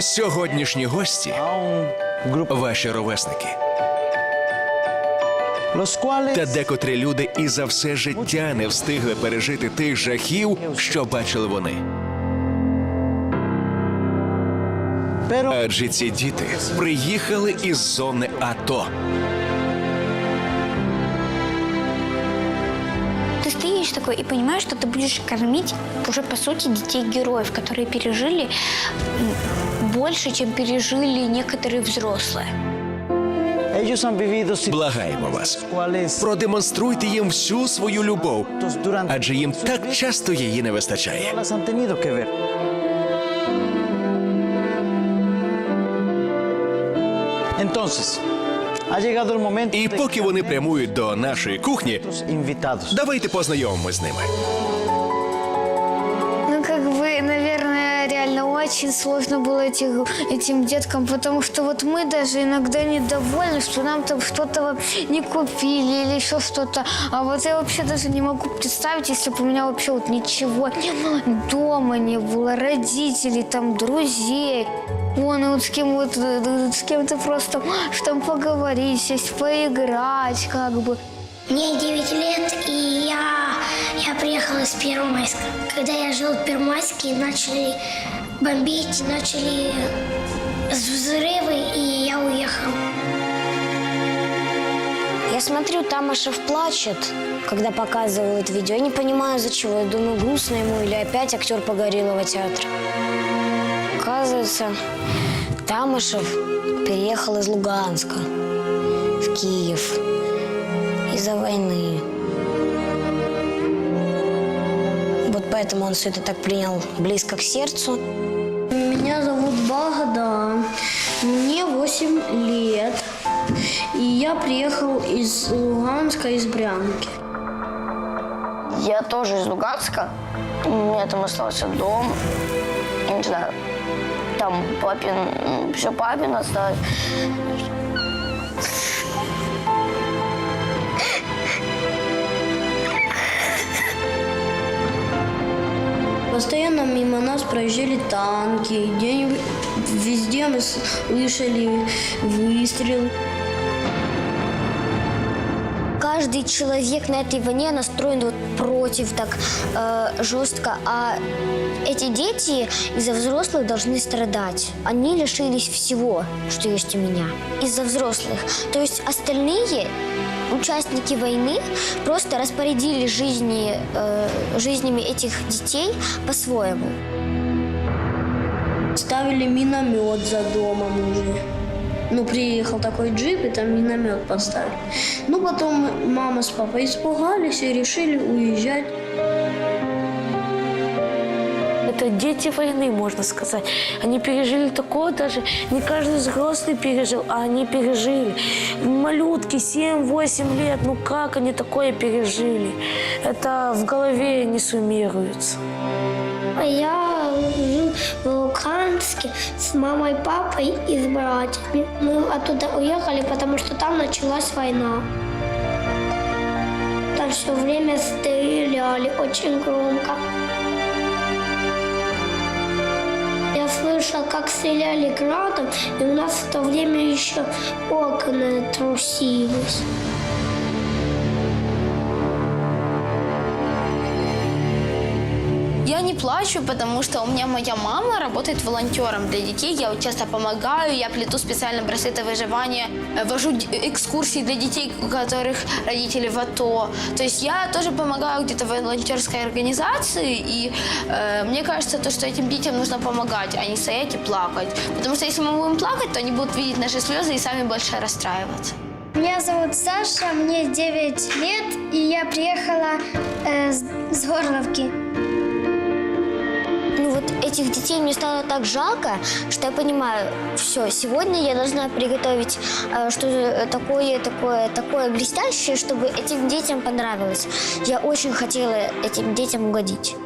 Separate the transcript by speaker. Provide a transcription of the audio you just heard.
Speaker 1: Сьогоднішні гості ваші ровесники. Та декотрі люди і за все життя не встигли пережити тих жахів, що бачили вони. Адже ці діти приїхали із зони АТО.
Speaker 2: Ты стоишь такой и понимаешь, что ты будешь кормить уже, по сути, детей-героев, которые пережили м, больше, чем пережили некоторые взрослые.
Speaker 3: ellos han vivido
Speaker 1: Благаємо вас,
Speaker 3: situaciones cuales
Speaker 1: продемонструйте їм всю свою любов,
Speaker 3: durante
Speaker 1: адже їм так часто її не вистачає.
Speaker 3: las han tenido que ver. Entonces,
Speaker 1: І
Speaker 3: de
Speaker 1: поки вони прямують до нашої кухні,
Speaker 3: los invitados.
Speaker 1: давайте познайомимось з ними.
Speaker 4: Ну, как бы, наверное, реально очень сложно было этих, этим деткам, потому что вот мы даже иногда недовольны, что нам там что-то вообще не купили или еще что-то. А вот я вообще даже не могу представить, если бы у меня вообще вот ничего не было, дома не было, родителей, там, друзей. Вон, вот с кем вот, э, с кем-то просто там поговорить, сесть, поиграть, как бы.
Speaker 5: Мне 9 лет, и я, я приехала из Первомайска. Когда я жил в Первомайске, начали бомбить, начали взрывы, и я уехал.
Speaker 6: Я смотрю, Тамашев плачет, когда показывают видео. Я не понимаю, из-за чего. Я думаю, грустно ему или опять актер Погорелого театра. Оказывается, Тамашев переехал из Луганска в Киев из-за войны. Вот поэтому он все это так принял близко к сердцу.
Speaker 5: Меня зовут Богдан, мне 8 лет, и я приехал из Луганска, из Брянки.
Speaker 6: Я тоже из Луганска. У меня там остался дом. Не знаю, там папин, все папин осталось.
Speaker 5: Постоянно мимо нас проезжали танки, где-нибудь везде мы слышали выстрелы.
Speaker 6: Каждый человек на этой войне настроен вот против так э, жестко, а эти дети из-за взрослых должны страдать. Они лишились всего, что есть у меня, из-за взрослых. То есть остальные участники войны просто распорядили жизни, э, жизнями этих детей по-своему.
Speaker 5: Ставили миномет за домом уже. Ну, приехал такой джип, и там миномет поставили. Ну, потом мама с папой испугались и решили уезжать.
Speaker 7: Это дети войны, можно сказать. Они пережили такое даже, не каждый взрослый пережил, а они пережили. Малютки, 7-8 лет, ну как они такое пережили? Это в голове не суммируется.
Speaker 5: А я жил в Луганске с мамой, папой и с братьями. Мы оттуда уехали, потому что там началась война. Там все время стреляли очень громко. Я слышал, как стреляли градом, и у нас в то время еще окна трусились.
Speaker 8: Плачу, потому что у меня моя мама работает волонтером для детей. Я часто помогаю, я плету специально браслеты выживания, э, вожу экскурсии для детей, у которых родители в АТО. То есть я тоже помогаю где-то в волонтерской организации, и э, мне кажется, то, что этим детям нужно помогать, а не стоять и плакать. Потому что если мы будем плакать, то они будут видеть наши слезы и сами больше расстраиваться.
Speaker 4: Меня зовут Саша, мне 9 лет, и я приехала э, с Горловки.
Speaker 6: Этих детей мне стало так жалко, что я понимаю, все, сегодня я должна приготовить э, что-то такое, такое, такое блестящее, чтобы этим детям понравилось. Я очень хотела этим детям угодить.